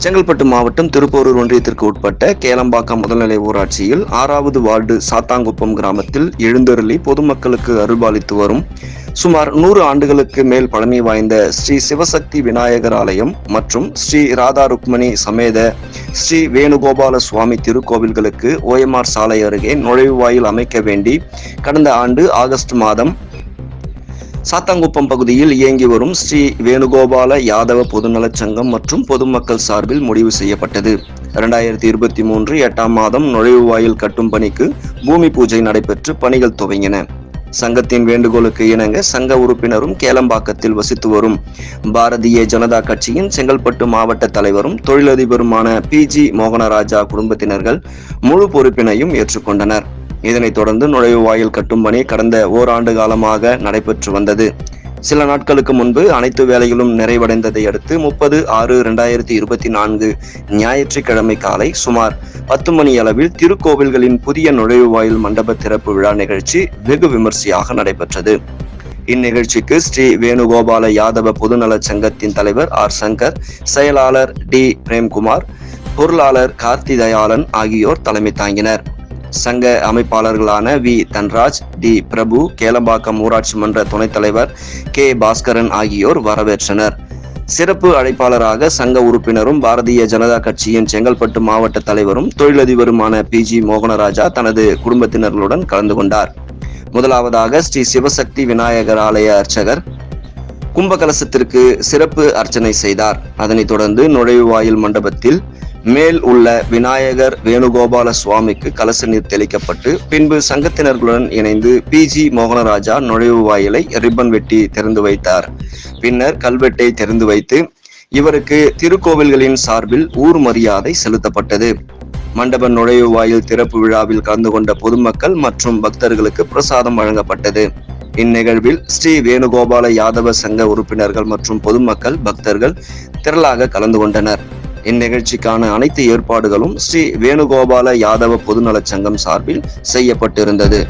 செங்கல்பட்டு மாவட்டம் திருப்போரூர் ஒன்றியத்திற்கு உட்பட்ட கேளம்பாக்கம் முதல்நிலை ஊராட்சியில் ஆறாவது வார்டு சாத்தாங்குப்பம் கிராமத்தில் எழுந்தருளி பொதுமக்களுக்கு அருள்பாலித்து வரும் சுமார் நூறு ஆண்டுகளுக்கு மேல் பழமை வாய்ந்த ஸ்ரீ சிவசக்தி விநாயகர் ஆலயம் மற்றும் ஸ்ரீ ராதா ருக்மணி சமேத ஸ்ரீ வேணுகோபால சுவாமி திருக்கோவில்களுக்கு ஓஎம்ஆர் சாலை அருகே நுழைவுவாயில் அமைக்க வேண்டி கடந்த ஆண்டு ஆகஸ்ட் மாதம் சாத்தாங்குப்பம் பகுதியில் இயங்கி வரும் ஸ்ரீ வேணுகோபால யாதவ பொதுநலச் சங்கம் மற்றும் பொதுமக்கள் சார்பில் முடிவு செய்யப்பட்டது. இரண்டாயிரத்தி இருபத்தி மூன்று எட்டாம் மாதம் நுழைவுவாயில் கட்டும் பணிக்கு பூமி பூஜை நடைபெற்று பணிகள் துவங்கின. சங்கத்தின் வேண்டுகோளுக்கு இணங்க சங்க உறுப்பினரும் கேளம்பாக்கத்தில் வசித்து வரும் பாரதிய ஜனதா கட்சியின் செங்கல்பட்டு மாவட்ட தலைவரும் தொழிலதிபருமான பி ஜி மோகனராஜா குடும்பத்தினர்கள் முழு பொறுப்பினையும் ஏற்றுக்கொண்டனர். இதனைத் தொடர்ந்து நுழைவு வாயில் கட்டும் பணி கடந்த ஓராண்டு காலமாக நடைபெற்று வந்தது. சில நாட்களுக்கு முன்பு அனைத்து வேலைகளும் நிறைவடைந்ததை அடுத்து முப்பது ஆறு இரண்டாயிரத்தி இருபத்தி நான்கு ஞாயிற்றுக்கிழமை காலை சுமார் பத்து மணி அளவில் திருக்கோவில்களின் புதிய நுழைவுவாயில் மண்டப திறப்பு விழா நிகழ்ச்சி வெகு விமர்சையாக நடைபெற்றது. இந்நிகழ்ச்சிக்கு ஸ்ரீ வேணுகோபால யாதவ பொதுநலச் சங்கத்தின் தலைவர் ஆர் சங்கர் செயலாளர் டி பிரேம்குமார் பொருளாளர் கார்த்தி தயாளன் ஆகியோர் தலைமை தாங்கினர். சங்க அமைப்பாளர்களான வி. தன்ராஜ் டி. பிரபு கேளம்பாக்கம் ஊராட்சி மன்ற துணைத் தலைவர் கே. பாஸ்கரன் ஆகியோர் வரவேற்றனர். சிறப்பு அழைப்பாளராக சங்க உறுப்பினரும் பாரதிய ஜனதா கட்சியின் செங்கல்பட்டு மாவட்ட தலைவரும் தொழிலதிபருமான பி. ஜி. மோகனராஜா தனது குடும்பத்தினர்களுடன் கலந்து கொண்டார். முதலாவதாக ஸ்ரீ சிவசக்தி விநாயகர் ஆலய அர்ச்சகர் கும்பகலசத்திற்கு சிறப்பு அர்ச்சனை செய்தார். அதனைத் தொடர்ந்து நுழைவுவாயில் மண்டபத்தில் மேல் உள்ள விநாயகர் வேணுகோபால சுவாமிக்கு கலச நீர் தெளிக்கப்பட்டு பின்பு சங்கத்தினர்களுடன் இணைந்து பி. ஜி. மோகனராஜா நுழைவு வாயிலை ரிப்பன் வெட்டி திறந்து வைத்தார். பின்னர் கல்வெட்டை திறந்து வைத்து இவருக்கு திருக்கோவில்களின் சார்பில் ஊர் மரியாதை செலுத்தப்பட்டது. மண்டப நுழைவு வாயில் திறப்பு விழாவில் கலந்து கொண்ட பொதுமக்கள் மற்றும் பக்தர்களுக்கு பிரசாதம் வழங்கப்பட்டது. இந்நிகழ்வில் ஸ்ரீ வேணுகோபால யாதவ சங்க உறுப்பினர்கள் மற்றும் பொதுமக்கள் பக்தர்கள் திரளாக கலந்து கொண்டனர். இந்நிகழ்ச்சிக்கான அனைத்து ஏற்பாடுகளும் ஸ்ரீ வேணுகோபால யாதவ பொதுநலச் சங்கம் சார்பில் செய்யப்பட்டிருந்தது.